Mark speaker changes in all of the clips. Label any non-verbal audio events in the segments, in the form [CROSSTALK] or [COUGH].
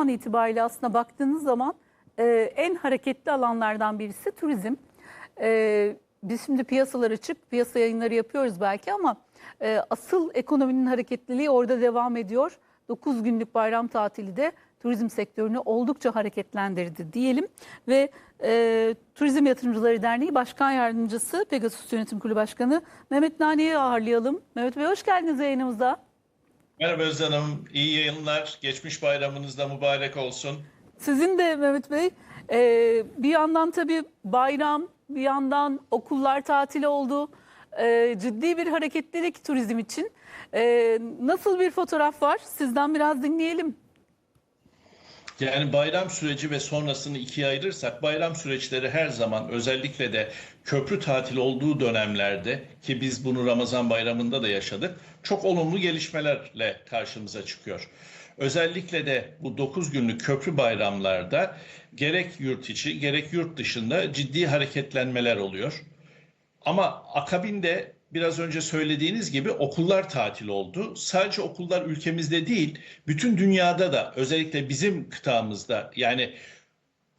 Speaker 1: an itibariyle aslında baktığınız zaman e, en hareketli alanlardan birisi turizm. E, biz şimdi piyasalar açık, piyasa yayınları yapıyoruz belki ama e, asıl ekonominin hareketliliği orada devam ediyor. 9 günlük bayram tatili de turizm sektörünü oldukça hareketlendirdi diyelim. Ve e, Turizm Yatırımcıları Derneği Başkan Yardımcısı Pegasus Yönetim Kurulu Başkanı Mehmet Nani'yi ağırlayalım. Mehmet Bey hoş geldiniz yayınımıza.
Speaker 2: Merhaba Özlem Hanım, iyi yayınlar. Geçmiş bayramınız da mübarek olsun.
Speaker 1: Sizin de Mehmet Bey e, bir yandan tabii bayram, bir yandan okullar tatil oldu. E, ciddi bir hareketlilik turizm için. E, nasıl bir fotoğraf var? Sizden biraz dinleyelim.
Speaker 2: Yani bayram süreci ve sonrasını ikiye ayırırsak bayram süreçleri her zaman özellikle de köprü tatili olduğu dönemlerde ki biz bunu Ramazan bayramında da yaşadık çok olumlu gelişmelerle karşımıza çıkıyor. Özellikle de bu 9 günlük köprü bayramlarda gerek yurt içi gerek yurt dışında ciddi hareketlenmeler oluyor. Ama akabinde biraz önce söylediğiniz gibi okullar tatil oldu. Sadece okullar ülkemizde değil, bütün dünyada da özellikle bizim kıtamızda yani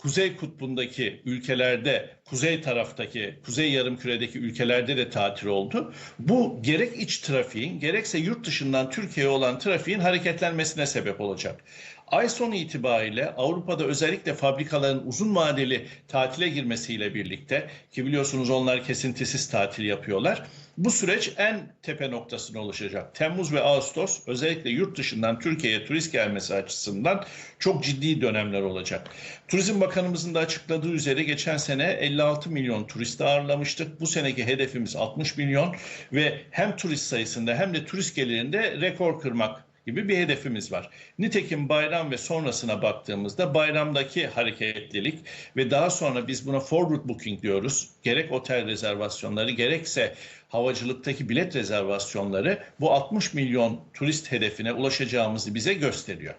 Speaker 2: Kuzey Kutbu'ndaki ülkelerde, kuzey taraftaki, kuzey yarımküredeki ülkelerde de tatil oldu. Bu gerek iç trafiğin, gerekse yurt dışından Türkiye'ye olan trafiğin hareketlenmesine sebep olacak. Ay sonu itibariyle Avrupa'da özellikle fabrikaların uzun vadeli tatile girmesiyle birlikte ki biliyorsunuz onlar kesintisiz tatil yapıyorlar. Bu süreç en tepe noktasına ulaşacak. Temmuz ve Ağustos özellikle yurt dışından Türkiye'ye turist gelmesi açısından çok ciddi dönemler olacak. Turizm Bakanımızın da açıkladığı üzere geçen sene 56 milyon turist ağırlamıştık. Bu seneki hedefimiz 60 milyon ve hem turist sayısında hem de turist gelirinde rekor kırmak gibi bir hedefimiz var. Nitekim bayram ve sonrasına baktığımızda bayramdaki hareketlilik ve daha sonra biz buna forward booking diyoruz. Gerek otel rezervasyonları gerekse havacılıktaki bilet rezervasyonları bu 60 milyon turist hedefine ulaşacağımızı bize gösteriyor.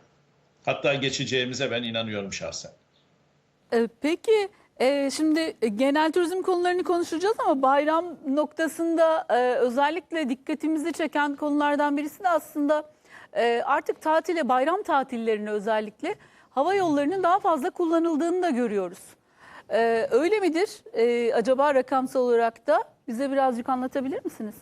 Speaker 2: Hatta geçeceğimize ben inanıyorum şahsen.
Speaker 1: E, peki e, şimdi genel turizm konularını konuşacağız ama bayram noktasında e, özellikle dikkatimizi çeken konulardan birisi de aslında e, artık tatile, bayram tatillerini özellikle hava yollarının daha fazla kullanıldığını da görüyoruz. E, öyle midir? E, acaba rakamsal olarak da bize birazcık anlatabilir misiniz?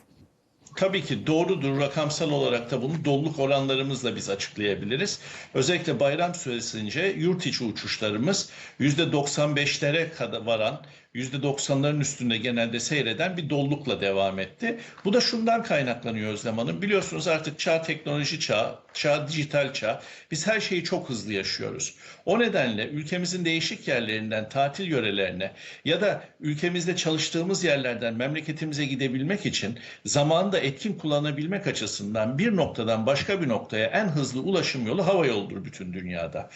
Speaker 2: Tabii ki doğrudur. Rakamsal olarak da bunu doluluk oranlarımızla biz açıklayabiliriz. Özellikle bayram süresince yurt içi uçuşlarımız %95'lere kadar varan, %90'ların üstünde genelde seyreden bir dolulukla devam etti. Bu da şundan kaynaklanıyor Özlem Hanım. Biliyorsunuz artık çağ teknoloji çağı, çağ dijital çağ. Biz her şeyi çok hızlı yaşıyoruz. O nedenle ülkemizin değişik yerlerinden tatil yörelerine ya da ülkemizde çalıştığımız yerlerden memleketimize gidebilmek için zamanı da etkin kullanabilmek açısından bir noktadan başka bir noktaya en hızlı ulaşım yolu hava yoludur bütün dünyada.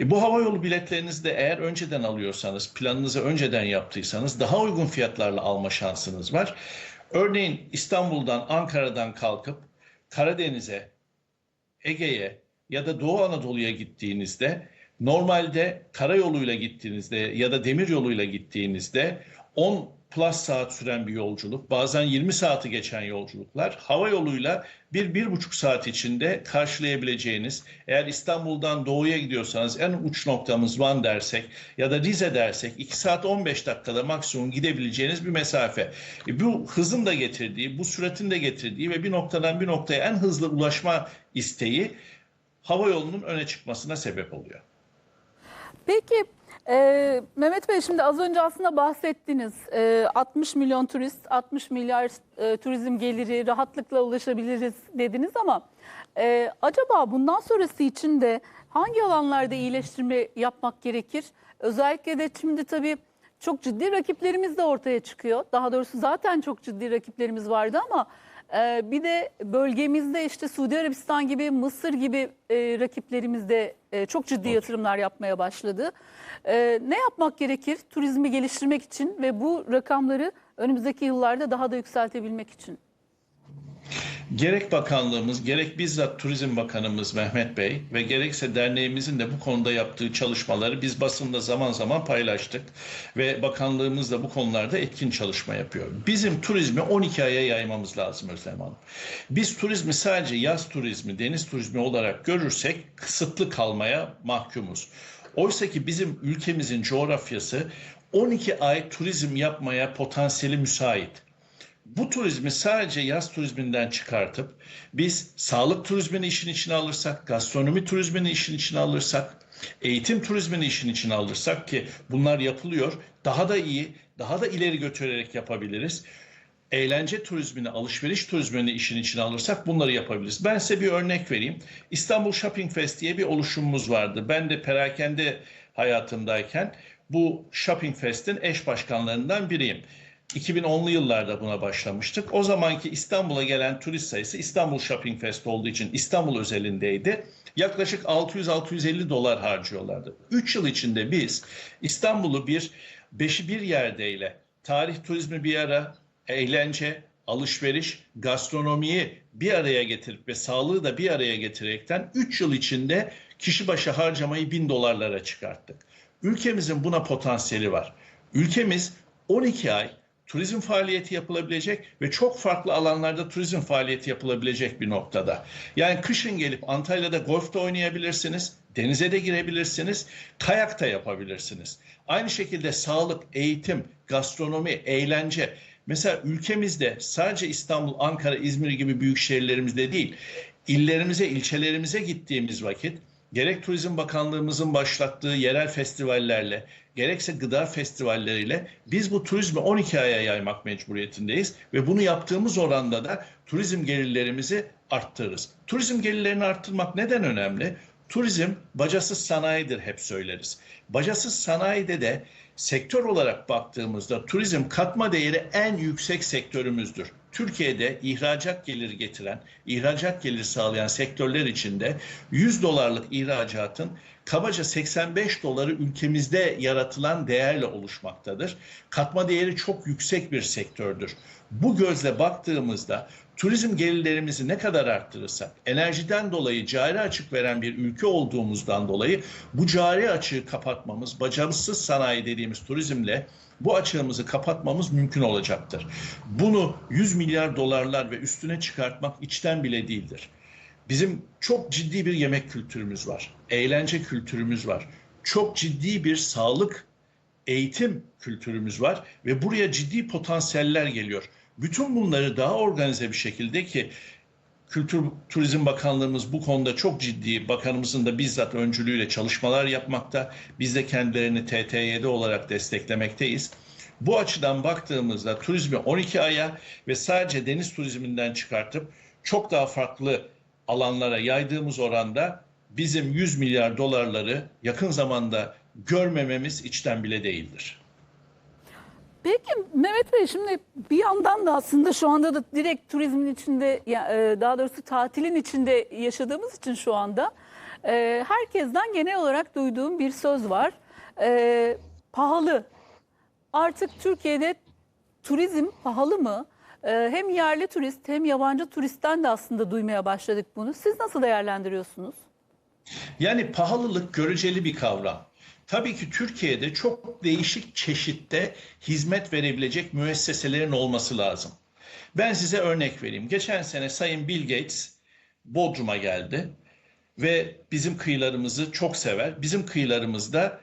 Speaker 2: E, bu hava yolu biletlerinizi de eğer önceden alıyorsanız, planınızı önceden yaptıysanız daha uygun fiyatlarla alma şansınız var. Örneğin İstanbul'dan, Ankara'dan kalkıp Karadeniz'e, Ege'ye ya da Doğu Anadolu'ya gittiğinizde normalde karayoluyla gittiğinizde ya da demir yoluyla gittiğinizde 10 plus saat süren bir yolculuk, bazen 20 saati geçen yolculuklar hava yoluyla bir, bir buçuk saat içinde karşılayabileceğiniz, eğer İstanbul'dan doğuya gidiyorsanız en uç noktamız Van dersek ya da Rize dersek 2 saat 15 dakikada maksimum gidebileceğiniz bir mesafe. E, bu hızın da getirdiği, bu süratin de getirdiği ve bir noktadan bir noktaya en hızlı ulaşma isteği hava yolunun öne çıkmasına sebep oluyor.
Speaker 1: Peki e, Mehmet Bey şimdi az önce aslında bahsettiniz. E, 60 milyon turist, 60 milyar e, turizm geliri rahatlıkla ulaşabiliriz dediniz ama e, acaba bundan sonrası için de hangi alanlarda iyileştirme yapmak gerekir? Özellikle de şimdi tabii çok ciddi rakiplerimiz de ortaya çıkıyor. Daha doğrusu zaten çok ciddi rakiplerimiz vardı ama e, bir de bölgemizde işte Suudi Arabistan gibi, Mısır gibi e, rakiplerimiz de e, çok ciddi yatırımlar yapmaya başladı. E, ne yapmak gerekir turizmi geliştirmek için ve bu rakamları önümüzdeki yıllarda daha da yükseltebilmek için?
Speaker 2: Gerek bakanlığımız, gerek bizzat Turizm Bakanımız Mehmet Bey ve gerekse derneğimizin de bu konuda yaptığı çalışmaları biz basında zaman zaman paylaştık. Ve bakanlığımız da bu konularda etkin çalışma yapıyor. Bizim turizmi 12 aya yaymamız lazım Özlem Hanım. Biz turizmi sadece yaz turizmi, deniz turizmi olarak görürsek kısıtlı kalmaya mahkumuz. Oysa ki bizim ülkemizin coğrafyası 12 ay turizm yapmaya potansiyeli müsait bu turizmi sadece yaz turizminden çıkartıp biz sağlık turizmini işin içine alırsak, gastronomi turizmini işin içine alırsak, eğitim turizmini işin içine alırsak ki bunlar yapılıyor, daha da iyi, daha da ileri götürerek yapabiliriz. Eğlence turizmini, alışveriş turizmini işin içine alırsak bunları yapabiliriz. Ben size bir örnek vereyim. İstanbul Shopping Fest diye bir oluşumumuz vardı. Ben de perakende hayatımdayken bu Shopping Fest'in eş başkanlarından biriyim. 2010'lu yıllarda buna başlamıştık. O zamanki İstanbul'a gelen turist sayısı İstanbul Shopping Fest olduğu için İstanbul özelindeydi. Yaklaşık 600-650 dolar harcıyorlardı. 3 yıl içinde biz İstanbul'u bir beşi bir yerdeyle tarih turizmi bir ara, eğlence, alışveriş, gastronomiyi bir araya getirip ve sağlığı da bir araya getirerekten 3 yıl içinde kişi başı harcamayı 1000 dolarlara çıkarttık. Ülkemizin buna potansiyeli var. Ülkemiz 12 ay turizm faaliyeti yapılabilecek ve çok farklı alanlarda turizm faaliyeti yapılabilecek bir noktada. Yani kışın gelip Antalya'da golf da oynayabilirsiniz, denize de girebilirsiniz, kayak da yapabilirsiniz. Aynı şekilde sağlık, eğitim, gastronomi, eğlence. Mesela ülkemizde sadece İstanbul, Ankara, İzmir gibi büyük şehirlerimizde değil, illerimize, ilçelerimize gittiğimiz vakit gerek Turizm Bakanlığımızın başlattığı yerel festivallerle, gerekse gıda festivalleriyle biz bu turizmi 12 aya yaymak mecburiyetindeyiz ve bunu yaptığımız oranda da turizm gelirlerimizi arttırırız. Turizm gelirlerini arttırmak neden önemli? Turizm bacasız sanayidir hep söyleriz. Bacasız sanayide de sektör olarak baktığımızda turizm katma değeri en yüksek sektörümüzdür. Türkiye'de ihracat geliri getiren, ihracat geliri sağlayan sektörler içinde 100 dolarlık ihracatın kabaca 85 doları ülkemizde yaratılan değerle oluşmaktadır. Katma değeri çok yüksek bir sektördür. Bu gözle baktığımızda turizm gelirlerimizi ne kadar arttırırsak, enerjiden dolayı cari açık veren bir ülke olduğumuzdan dolayı bu cari açığı kapatmamız, bacasız sanayi dediğimiz turizmle bu açığımızı kapatmamız mümkün olacaktır. Bunu 100 milyar dolarlar ve üstüne çıkartmak içten bile değildir. Bizim çok ciddi bir yemek kültürümüz var. Eğlence kültürümüz var. Çok ciddi bir sağlık, eğitim kültürümüz var ve buraya ciddi potansiyeller geliyor. Bütün bunları daha organize bir şekilde ki Kültür Turizm Bakanlığımız bu konuda çok ciddi, bakanımızın da bizzat öncülüğüyle çalışmalar yapmakta. Biz de kendilerini TT7 olarak desteklemekteyiz. Bu açıdan baktığımızda turizmi 12 aya ve sadece deniz turizminden çıkartıp çok daha farklı alanlara yaydığımız oranda bizim 100 milyar dolarları yakın zamanda görmememiz içten bile değildir.
Speaker 1: Peki Mehmet Bey şimdi bir yandan da aslında şu anda da direkt turizmin içinde e, daha doğrusu tatilin içinde yaşadığımız için şu anda e, herkesten genel olarak duyduğum bir söz var. E, pahalı. Artık Türkiye'de turizm pahalı mı? Hem yerli turist hem yabancı turistten de aslında duymaya başladık bunu. Siz nasıl değerlendiriyorsunuz?
Speaker 2: Yani pahalılık göreceli bir kavram. Tabii ki Türkiye'de çok değişik çeşitte hizmet verebilecek müesseselerin olması lazım. Ben size örnek vereyim. Geçen sene Sayın Bill Gates Bodrum'a geldi ve bizim kıyılarımızı çok sever. Bizim kıyılarımızda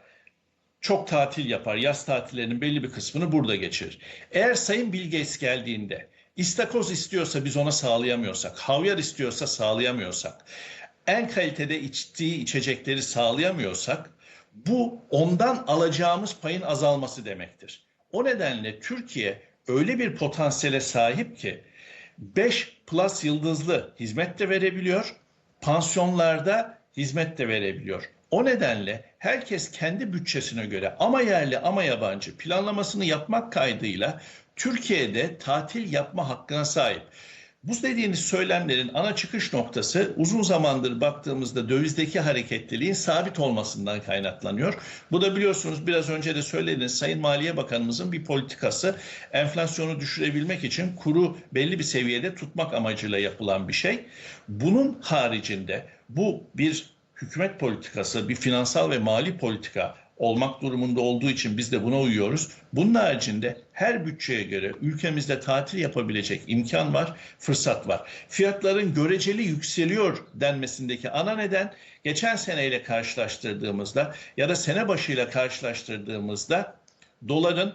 Speaker 2: çok tatil yapar. Yaz tatillerinin belli bir kısmını burada geçirir. Eğer Sayın Bill Gates geldiğinde istakoz istiyorsa biz ona sağlayamıyorsak, havyar istiyorsa sağlayamıyorsak, en kalitede içtiği içecekleri sağlayamıyorsak bu ondan alacağımız payın azalması demektir. O nedenle Türkiye öyle bir potansiyele sahip ki 5 plus yıldızlı hizmet de verebiliyor, pansiyonlarda hizmet de verebiliyor. O nedenle herkes kendi bütçesine göre ama yerli ama yabancı planlamasını yapmak kaydıyla Türkiye'de tatil yapma hakkına sahip. Bu dediğiniz söylemlerin ana çıkış noktası uzun zamandır baktığımızda dövizdeki hareketliliğin sabit olmasından kaynaklanıyor. Bu da biliyorsunuz biraz önce de söylediniz Sayın Maliye Bakanımızın bir politikası enflasyonu düşürebilmek için kuru belli bir seviyede tutmak amacıyla yapılan bir şey. Bunun haricinde bu bir hükümet politikası, bir finansal ve mali politika olmak durumunda olduğu için biz de buna uyuyoruz. Bunun haricinde her bütçeye göre ülkemizde tatil yapabilecek imkan var, fırsat var. Fiyatların göreceli yükseliyor denmesindeki ana neden geçen seneyle karşılaştırdığımızda ya da sene başıyla karşılaştırdığımızda doların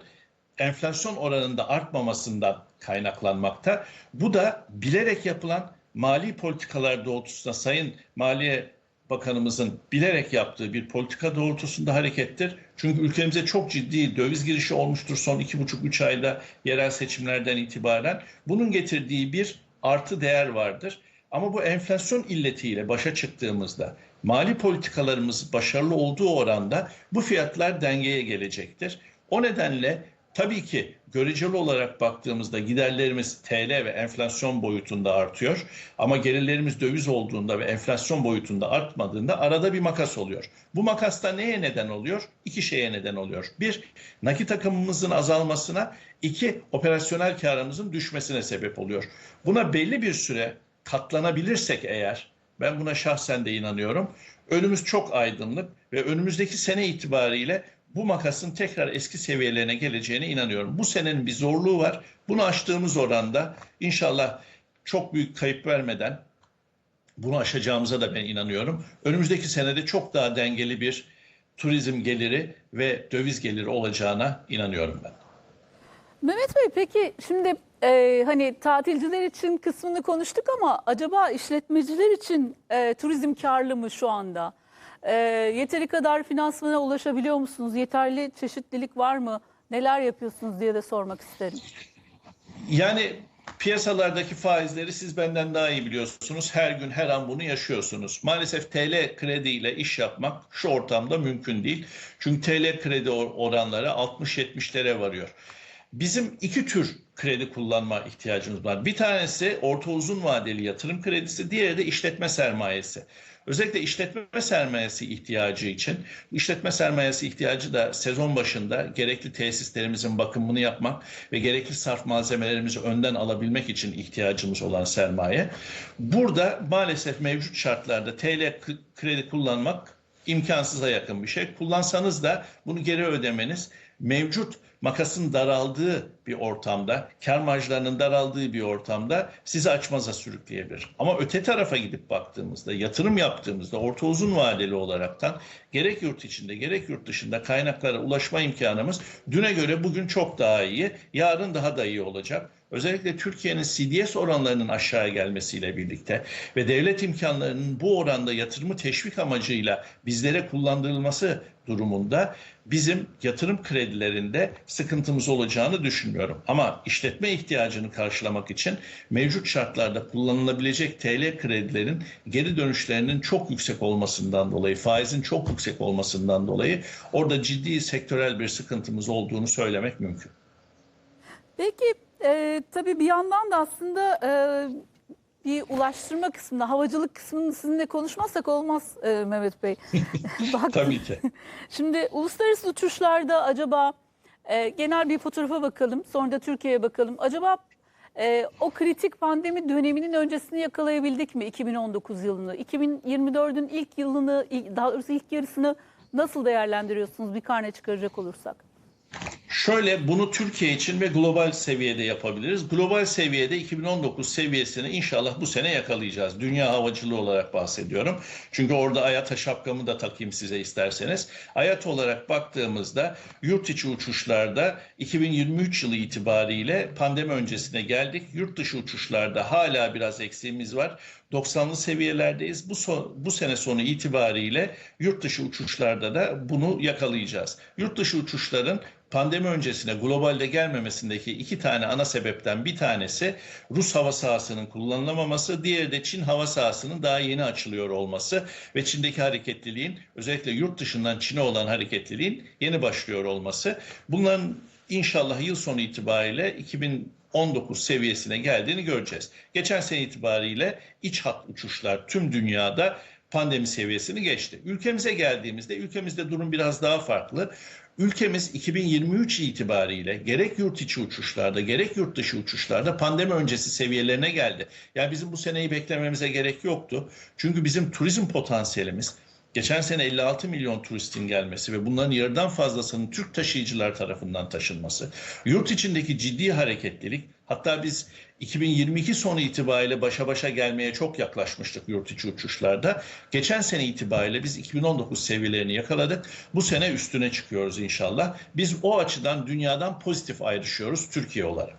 Speaker 2: enflasyon oranında artmamasından kaynaklanmakta. Bu da bilerek yapılan mali politikalar doğrultusunda Sayın Maliye Bakanımızın bilerek yaptığı bir politika doğrultusunda harekettir. Çünkü ülkemize çok ciddi döviz girişi olmuştur son iki buçuk üç ayda yerel seçimlerden itibaren. Bunun getirdiği bir artı değer vardır. Ama bu enflasyon illetiyle başa çıktığımızda mali politikalarımız başarılı olduğu oranda bu fiyatlar dengeye gelecektir. O nedenle tabii ki göreceli olarak baktığımızda giderlerimiz TL ve enflasyon boyutunda artıyor. Ama gelirlerimiz döviz olduğunda ve enflasyon boyutunda artmadığında arada bir makas oluyor. Bu makasta neye neden oluyor? İki şeye neden oluyor. Bir, nakit akımımızın azalmasına, iki, operasyonel karımızın düşmesine sebep oluyor. Buna belli bir süre katlanabilirsek eğer, ben buna şahsen de inanıyorum. Önümüz çok aydınlık ve önümüzdeki sene itibariyle bu makasın tekrar eski seviyelerine geleceğine inanıyorum. Bu senenin bir zorluğu var. Bunu aştığımız oranda inşallah çok büyük kayıp vermeden bunu aşacağımıza da ben inanıyorum. Önümüzdeki senede çok daha dengeli bir turizm geliri ve döviz geliri olacağına inanıyorum ben.
Speaker 1: Mehmet Bey peki şimdi e, hani tatilciler için kısmını konuştuk ama acaba işletmeciler için e, turizm karlı mı şu anda? E, yeteri kadar finansmana ulaşabiliyor musunuz? Yeterli çeşitlilik var mı? Neler yapıyorsunuz diye de sormak isterim.
Speaker 2: Yani piyasalardaki faizleri siz benden daha iyi biliyorsunuz. Her gün her an bunu yaşıyorsunuz. Maalesef TL krediyle iş yapmak şu ortamda mümkün değil. Çünkü TL kredi or- oranları 60-70'lere varıyor. Bizim iki tür kredi kullanma ihtiyacımız var. Bir tanesi orta uzun vadeli yatırım kredisi, diğeri de işletme sermayesi. Özellikle işletme sermayesi ihtiyacı için, işletme sermayesi ihtiyacı da sezon başında gerekli tesislerimizin bakımını yapmak ve gerekli sarf malzemelerimizi önden alabilmek için ihtiyacımız olan sermaye. Burada maalesef mevcut şartlarda TL kredi kullanmak imkansıza yakın bir şey. Kullansanız da bunu geri ödemeniz mevcut makasın daraldığı bir ortamda, kar marjlarının daraldığı bir ortamda sizi açmaza sürükleyebilir. Ama öte tarafa gidip baktığımızda, yatırım yaptığımızda orta uzun vadeli olaraktan gerek yurt içinde gerek yurt dışında kaynaklara ulaşma imkanımız düne göre bugün çok daha iyi, yarın daha da iyi olacak. Özellikle Türkiye'nin CDS oranlarının aşağı gelmesiyle birlikte ve devlet imkanlarının bu oranda yatırımı teşvik amacıyla bizlere kullandırılması durumunda bizim yatırım kredilerinde sıkıntımız olacağını düşünmüyorum. Ama işletme ihtiyacını karşılamak için mevcut şartlarda kullanılabilecek TL kredilerin geri dönüşlerinin çok yüksek olmasından dolayı, faizin çok yüksek olmasından dolayı orada ciddi sektörel bir sıkıntımız olduğunu söylemek mümkün.
Speaker 1: Peki e, tabii bir yandan da aslında e, bir ulaştırma kısmında, havacılık kısmını sizinle konuşmazsak olmaz e, Mehmet Bey. [LAUGHS] Bak,
Speaker 2: Tabii ki. [LAUGHS]
Speaker 1: Şimdi uluslararası uçuşlarda acaba e, genel bir fotoğrafa bakalım, sonra da Türkiye'ye bakalım. Acaba e, o kritik pandemi döneminin öncesini yakalayabildik mi 2019 yılını? 2024'ün ilk yılını, daha doğrusu ilk yarısını nasıl değerlendiriyorsunuz bir karne çıkaracak olursak?
Speaker 2: Şöyle bunu Türkiye için ve global seviyede yapabiliriz. Global seviyede 2019 seviyesini inşallah bu sene yakalayacağız. Dünya havacılığı olarak bahsediyorum. Çünkü orada AYATA şapkamı da takayım size isterseniz. AYAT olarak baktığımızda yurt içi uçuşlarda 2023 yılı itibariyle pandemi öncesine geldik. Yurt dışı uçuşlarda hala biraz eksiğimiz var. 90'lı seviyelerdeyiz. Bu, son, bu sene sonu itibariyle yurt dışı uçuşlarda da bunu yakalayacağız. Yurt dışı uçuşların pandemi öncesine globalde gelmemesindeki iki tane ana sebepten bir tanesi Rus hava sahasının kullanılamaması, diğeri de Çin hava sahasının daha yeni açılıyor olması ve Çin'deki hareketliliğin özellikle yurt dışından Çin'e olan hareketliliğin yeni başlıyor olması. Bunların inşallah yıl sonu itibariyle 2019 seviyesine geldiğini göreceğiz. Geçen sene itibariyle iç hat uçuşlar tüm dünyada pandemi seviyesini geçti. Ülkemize geldiğimizde ülkemizde durum biraz daha farklı. Ülkemiz 2023 itibariyle gerek yurt içi uçuşlarda gerek yurt dışı uçuşlarda pandemi öncesi seviyelerine geldi. Yani bizim bu seneyi beklememize gerek yoktu. Çünkü bizim turizm potansiyelimiz geçen sene 56 milyon turistin gelmesi ve bunların yarıdan fazlasının Türk taşıyıcılar tarafından taşınması, yurt içindeki ciddi hareketlilik, hatta biz 2022 sonu itibariyle başa başa gelmeye çok yaklaşmıştık yurt içi uçuşlarda. Geçen sene itibariyle biz 2019 seviyelerini yakaladık. Bu sene üstüne çıkıyoruz inşallah. Biz o açıdan dünyadan pozitif ayrışıyoruz Türkiye olarak.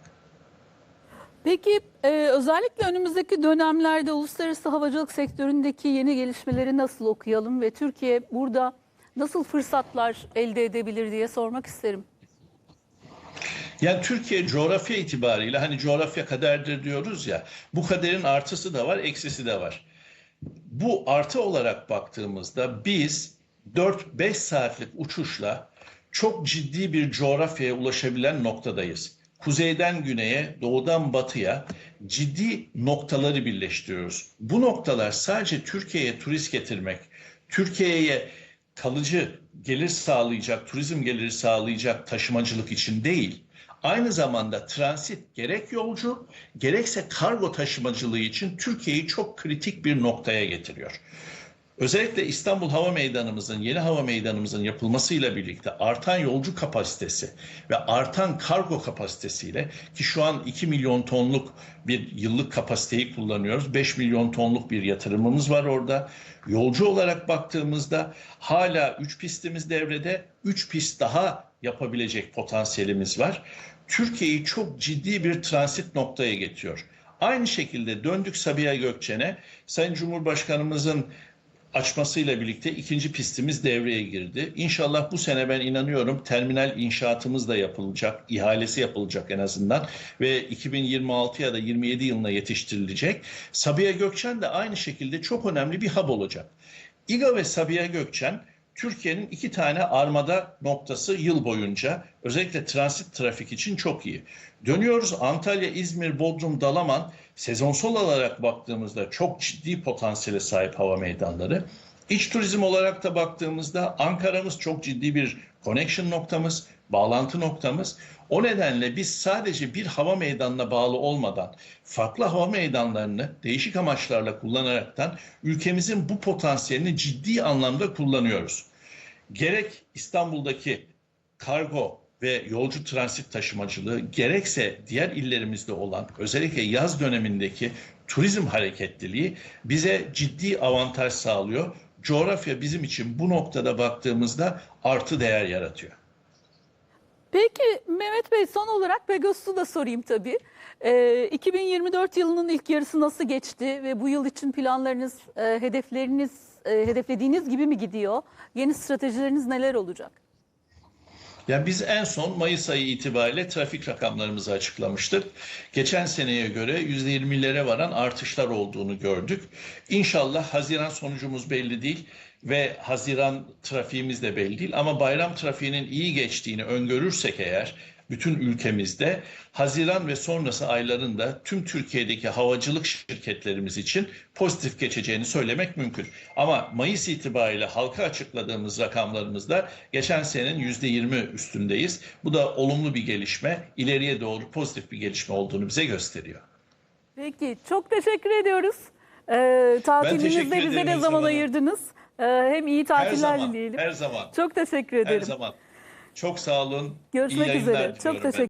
Speaker 1: Peki e, özellikle önümüzdeki dönemlerde uluslararası havacılık sektöründeki yeni gelişmeleri nasıl okuyalım ve Türkiye burada nasıl fırsatlar elde edebilir diye sormak isterim.
Speaker 2: Yani Türkiye coğrafya itibariyle hani coğrafya kaderdir diyoruz ya bu kaderin artısı da var eksisi de var. Bu artı olarak baktığımızda biz 4-5 saatlik uçuşla çok ciddi bir coğrafyaya ulaşabilen noktadayız. Kuzeyden güneye, doğudan batıya ciddi noktaları birleştiriyoruz. Bu noktalar sadece Türkiye'ye turist getirmek, Türkiye'ye kalıcı gelir sağlayacak, turizm geliri sağlayacak taşımacılık için değil. Aynı zamanda transit gerek yolcu gerekse kargo taşımacılığı için Türkiye'yi çok kritik bir noktaya getiriyor. Özellikle İstanbul Hava Meydanımızın, yeni hava meydanımızın yapılmasıyla birlikte artan yolcu kapasitesi ve artan kargo kapasitesiyle ki şu an 2 milyon tonluk bir yıllık kapasiteyi kullanıyoruz. 5 milyon tonluk bir yatırımımız var orada. Yolcu olarak baktığımızda hala 3 pistimiz devrede, 3 pist daha yapabilecek potansiyelimiz var. Türkiye'yi çok ciddi bir transit noktaya getiriyor. Aynı şekilde döndük Sabiha Gökçen'e. Sayın Cumhurbaşkanımızın açmasıyla birlikte ikinci pistimiz devreye girdi. İnşallah bu sene ben inanıyorum terminal inşaatımız da yapılacak, ihalesi yapılacak en azından ve 2026 ya da 27 yılına yetiştirilecek. Sabiha Gökçen de aynı şekilde çok önemli bir hub olacak. İGA ve Sabiha Gökçen Türkiye'nin iki tane armada noktası yıl boyunca özellikle transit trafik için çok iyi. Dönüyoruz Antalya, İzmir, Bodrum, Dalaman sezonsal olarak baktığımızda çok ciddi potansiyele sahip hava meydanları. İç turizm olarak da baktığımızda Ankara'mız çok ciddi bir connection noktamız, bağlantı noktamız. O nedenle biz sadece bir hava meydanına bağlı olmadan farklı hava meydanlarını değişik amaçlarla kullanaraktan ülkemizin bu potansiyelini ciddi anlamda kullanıyoruz. Gerek İstanbul'daki kargo ve yolcu transit taşımacılığı gerekse diğer illerimizde olan özellikle yaz dönemindeki turizm hareketliliği bize ciddi avantaj sağlıyor. Coğrafya bizim için bu noktada baktığımızda artı değer yaratıyor.
Speaker 1: Peki Mehmet Bey son olarak Pegasus'u da sorayım tabii. Ee, 2024 yılının ilk yarısı nasıl geçti ve bu yıl için planlarınız, e, hedefleriniz, e, hedeflediğiniz gibi mi gidiyor? Yeni stratejileriniz neler olacak?
Speaker 2: Ya biz en son Mayıs ayı itibariyle trafik rakamlarımızı açıklamıştık. Geçen seneye göre %20'lere varan artışlar olduğunu gördük. İnşallah Haziran sonucumuz belli değil ve Haziran trafiğimiz de belli değil ama bayram trafiğinin iyi geçtiğini öngörürsek eğer bütün ülkemizde Haziran ve sonrası aylarında tüm Türkiye'deki havacılık şirketlerimiz için pozitif geçeceğini söylemek mümkün. Ama Mayıs itibariyle halka açıkladığımız rakamlarımızda geçen senenin %20 üstündeyiz. Bu da olumlu bir gelişme, ileriye doğru pozitif bir gelişme olduğunu bize gösteriyor.
Speaker 1: Peki çok teşekkür ediyoruz. Ee, tatilinizde
Speaker 2: teşekkür
Speaker 1: bize
Speaker 2: Özlem
Speaker 1: zaman ayırdınız? Ee, hem iyi
Speaker 2: Her
Speaker 1: tatiller
Speaker 2: zaman,
Speaker 1: dileyelim.
Speaker 2: her zaman,
Speaker 1: Çok teşekkür
Speaker 2: her
Speaker 1: ederim.
Speaker 2: zaman. Çok sağ olun.
Speaker 1: Görüşmek üzere. Çok teşekkür